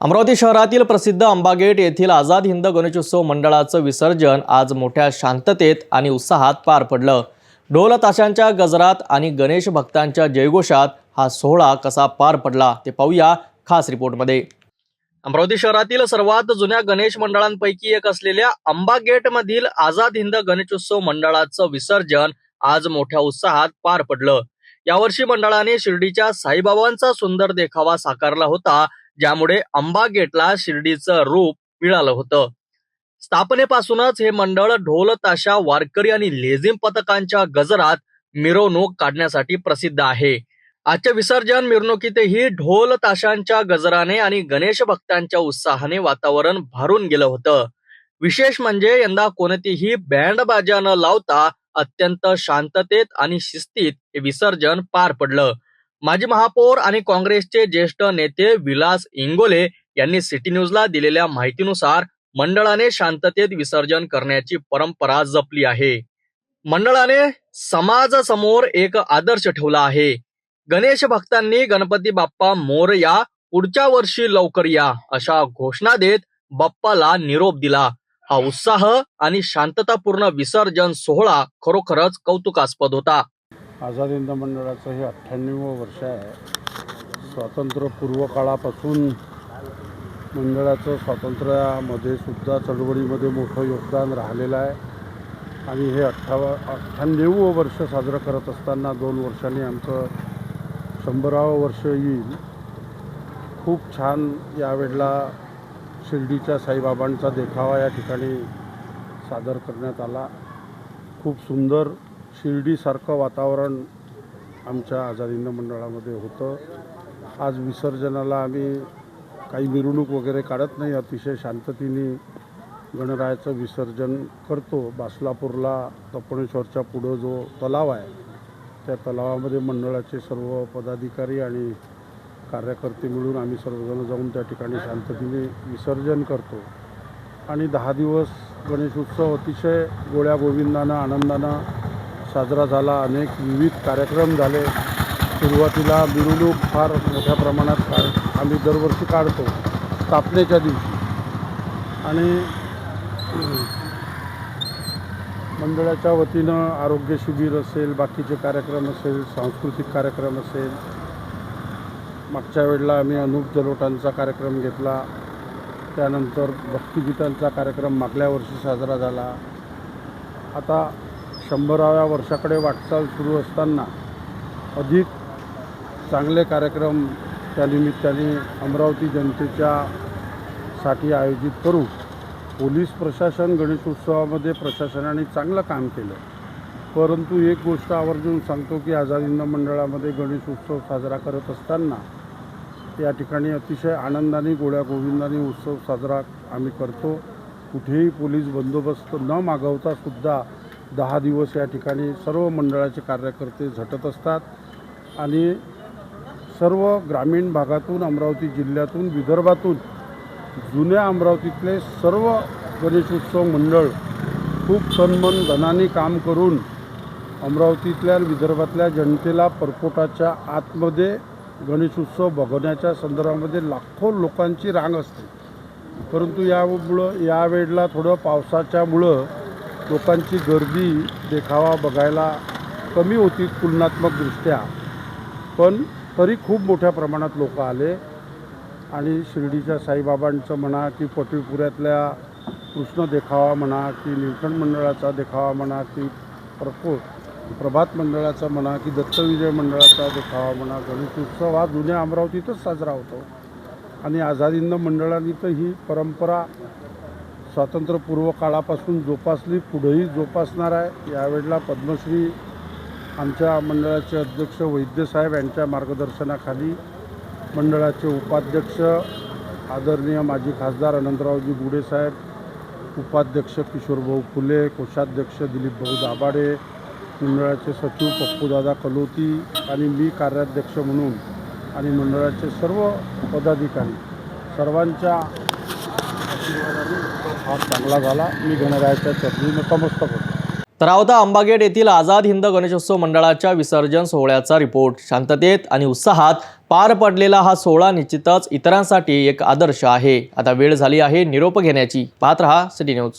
अमरावती शहरातील प्रसिद्ध अंबागेट येथील आझाद हिंद गणेशोत्सव मंडळाचं विसर्जन आज मोठ्या शांततेत आणि उत्साहात पार पडलं. ढोल ताशांच्या गजरात आणि गणेश भक्तांच्या जयघोषात हा सोहळा कसा पार पडला ते पाहूया खास रिपोर्टमध्ये. अमरावती शहरातील सर्वात जुन्या गणेश मंडळांपैकी एक असलेल्या अंबागेट मधील आझाद हिंद गणेशोत्सव मंडळाचं विसर्जन आज मोठ्या उत्साहात पार पडलं. यावर्षी मंडळाने शिर्डीच्या साईबाबांचा सुंदर देखावा साकारला होता. ज्यामुळे अंबा गेटला शिर्डीचं रूप मिळालं होतं. स्थापनेपासूनच हे मंडळ ढोल ताशा वारकरी आणि लेझिम पथकांच्या गजरात मिरवणूक काढण्यासाठी प्रसिद्ध आहे. आजच्या विसर्जन मिरवणुकीतही ढोल ताशांच्या गजराने आणि गणेश भक्तांच्या उत्साहाने वातावरण भारून गेलं होतं. विशेष म्हणजे यंदा कोणतीही बँड बाजा न लावता अत्यंत शांततेत आणि शिस्तीत हे विसर्जन पार पडलं. माजी महापौर आणि काँग्रेसचे ज्येष्ठ नेते विलास इंगोले यांनी सिटी न्यूजला दिलेल्या माहितीनुसार मंडळाने शांततेत विसर्जन करण्याची परंपरा जपली आहे. मंडळाने समाजासमोर एक आदर्श ठेवला आहे. गणेश भक्तांनी गणपती बाप्पा मोरया पुढच्या वर्षी लवकर या अशा घोषणा देत बाप्पाला निरोप दिला. हा उत्साह आणि शांततापूर्ण विसर्जन सोहळा खरोखरच कौतुकास्पद होता. आझाद हिंद मंडळाचं हे अठ्ठ्याण्णव वर्ष आहे. स्वातंत्र्यपूर्व काळापासून मंडळाचं स्वातंत्र्यामध्ये सुद्धा चळवळीमध्ये मोठं योगदान राहिलेलं आहे. आणि हे अठ्ठावा अठ्ठ्याण्णव वर्ष साजरं करत असताना दोन वर्षांनी आमचं शंभरावं वर्ष येईल. खूप छान यावेळेला शिर्डीच्या साईबाबांचा देखावा या ठिकाणी सादर करण्यात आला. खूप सुंदर शिर्डीसारखं वातावरण आमच्या आझाद मंडळामध्ये होतं. आज विसर्जनाला आम्ही काही मिरवणूक वगैरे काढत नाही. अतिशय शांततेने गणरायाचं विसर्जन करतो. बासलापूरला तपणेश्वरच्या पुढं जो तलाव आहे त्या तलावामध्ये मंडळाचे सर्व पदाधिकारी आणि कार्यकर्ते मिळून आम्ही सर्वजण जाऊन त्या ठिकाणी शांततेने विसर्जन करतो. आणि दहा दिवस गणेश उत्सव अतिशय गोळ्या गोविंदानं आनंदानं साजरा झाला अनेक विविध कार्यक्रम झाले. सुरुवातीला मिरवणूक फार मोठ्या प्रमाणात का आम्ही दरवर्षी काढतो स्थापनेच्या दिवशी. आणि मंडळाच्या वतीनं आरोग्य शिबिर असेल बाकीचे कार्यक्रम असेल सांस्कृतिक कार्यक्रम असेल. मागच्या वेळेला आम्ही अनूप जलोटांचा कार्यक्रम घेतला. त्यानंतर भक्तिगीतांचा कार्यक्रम मागल्या वर्षी साजरा झाला. आता शंभराव्या वर्षाकडे वाटचाल सुरू असताना अधिक चांगले कार्यक्रम त्यानिमित्ताने अमरावती जनतेच्या साठी आयोजित करू. पोलीस प्रशासन गणेश उत्सवामध्ये प्रशासनाने चांगलं काम केलं. परंतु एक गोष्ट आवर्जून सांगतो की आझाद हिंद मंडळामध्ये गणेश उत्सव साजरा करत असताना या ठिकाणी अतिशय आनंदाने गोळ्या गोविंदाने उत्सव साजरा आम्ही करतो. कुठेही पोलीस बंदोबस्त न मागवता सुद्धा दहा दिवस या ठिकाणी सर्व मंडळाचे कार्यकर्ते झटत असतात आणि सर्व ग्रामीण भागातून अमरावती जिल्ह्यातून विदर्भातून जुन्या अमरावतीतले सर्व गणेशोत्सव मंडळ खूप सन्मान धनाने काम करून अमरावतीतल्या विदर्भातल्या जनतेला परपोटाच्या आतमध्ये गणेशोत्सव बघण्याच्या संदर्भामध्ये लाखो लोकांची रांग असते. परंतु यामुळं यावेळेला थोडं पावसाच्यामुळं लोकांची गर्दी देखावा बघायला कमी होती तुलनात्मकदृष्ट्या पण तरी खूप मोठ्या प्रमाणात लोक आले आणि शिर्डीच्या साईबाबांचं म्हणा की पटवीपुऱ्यातल्या कृष्ण देखावा म्हणा की निलखंड मंडळाचा देखावा म्हणा की प्रको प्रभात मंडळाचा म्हणा की दत्तविजय मंडळाचा देखावा म्हणा गणेश उत्सव हा जुन्या अमरावतीतच साजरा होतो. आणि आझाद हिंद मंडळाने तर ही परंपरा स्वातंत्र्यपूर्व काळापासून जोपासली पुढेही जोपासणार आहे. यावेळेला पद्मश्री आमच्या मंडळाचे अध्यक्ष वैद्यसाहेब यांच्या मार्गदर्शनाखाली मंडळाचे उपाध्यक्ष आदरणीय माजी खासदार अनंतरावजी गुडेसाहेब उपाध्यक्ष किशोरभाऊ फुले कोषाध्यक्ष दिलीपभाऊ दाभाडे मंडळाचे सचिव पप्पूदादा कलोती आणि मी कार्याध्यक्ष म्हणून आणि मंडळाचे सर्व पदाधिकारी सर्वांच्या आशीर्वादाने हा चांगला झाला. मी गणरायाच्या चटणी नतमस्तक होतो. तर आवता अंबागेट येथील आझाद हिंद गणेशोत्सव मंडळाच्या विसर्जन सोहळ्याचा रिपोर्ट. शांततेत आणि उत्साहात पार पडलेला हा सोहळा निश्चितच इतरांसाठी एक आदर्श आहे. आता वेळ झाली आहे निरोप घेण्याची. पाहत रहा सिटी न्यूज.